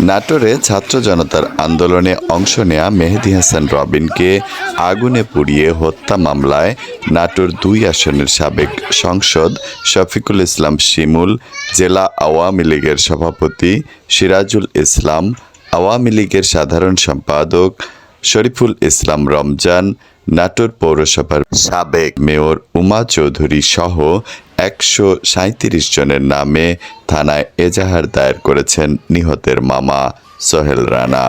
নাটোরে ছাত্র জনতার আন্দোলনে অংশ নেয়া মেহেদি হাসান রবিনকে আগুনে পুড়িয়ে হত্যা মামলায় নাটোর দুই আসনের সাবেক সংসদ শফিকুল ইসলাম শিমুল, জেলা আওয়ামী লীগের সভাপতি সিরাজুল ইসলাম, আওয়ামী লীগের সাধারণ সম্পাদক শরীফুল ইসলাম রমজান, নাটোর পৌরসভার সাবেক মেয়র উমা চৌধুরী সহ একশো সাঁত্রিশ জনের নামে থানায় এজাহার দায়ের করেছেন নিহতের মামা সোহেল রানা।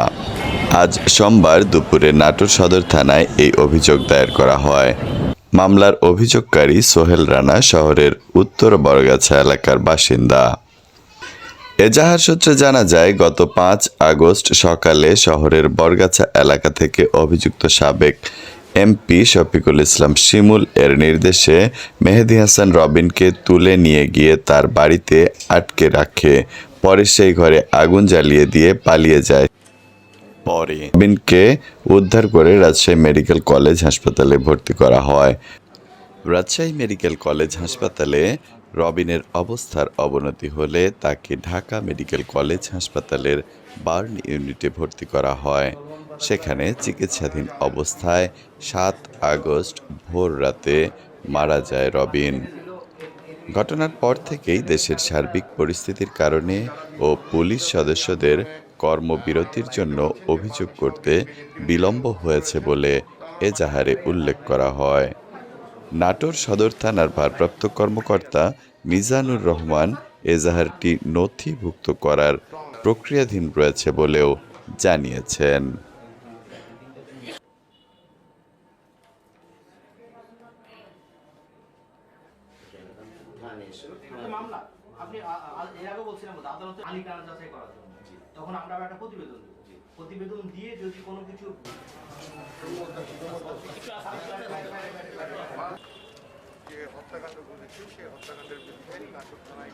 আজ সোমবার দুপুরে নাটোর সদর থানায় এই অভিযোগ দায়ের করা হয়। মামলার অভিযোগকারী সোহেল রানা শহরের উত্তর বড়গাছা এলাকার বাসিন্দা। এজাহার সূত্রে জানা যায়, গত পাঁচ আগস্ট সকালে শহরের বরগাছা এলাকা থেকে অভিযুক্ত সাবেক এমপি শফিকুল ইসলাম শিমুল এর নির্দেশে মেহেদি হাসান রবিনকে তুলে নিয়ে গিয়ে তার বাড়িতে আটকে রাখে। পরে সেই ঘরে আগুন জ্বালিয়ে দিয়ে পালিয়ে যায়। পরে রবিনকে উদ্ধার করে রাজশাহী মেডিকেল কলেজ হাসপাতালে ভর্তি করা হয়। রাজশাহী মেডিকেল কলেজ হাসপাতালে রবিনের অবস্থার অবনতি হলে তাকে ঢাকা মেডিকেল কলেজ হাসপাতালের বার্ন ইউনিটে ভর্তি করা হয়। সেখানে চিকিৎসাধীন অবস্থায় সাত আগস্ট ভোর রাতে মারা যায় রবিন। ঘটনার পর থেকেই দেশের সার্বিক পরিস্থিতির কারণে ও পুলিশ সদস্যদের কর্মবিরতির জন্য অভিযোগ করতে বিলম্ব হয়েছে বলে এজাহারে উল্লেখ করা হয়। নাটোর সদর থানার ভারপ্রাপ্ত কর্মকর্তা মিজানুর রহমান এজাহারটি নথিভুক্ত করার প্রক্রিয়াধীন রয়েছে বলেও জানিয়েছেন। তখন আমরা একটা প্রতিবেদন দেবো। প্রতিবেদন দিয়ে যদি কোনো কিছু হত্যাকাণ্ড ঘটেছে সেই হত্যাকাণ্ডের বিরুদ্ধে নাটক থানায়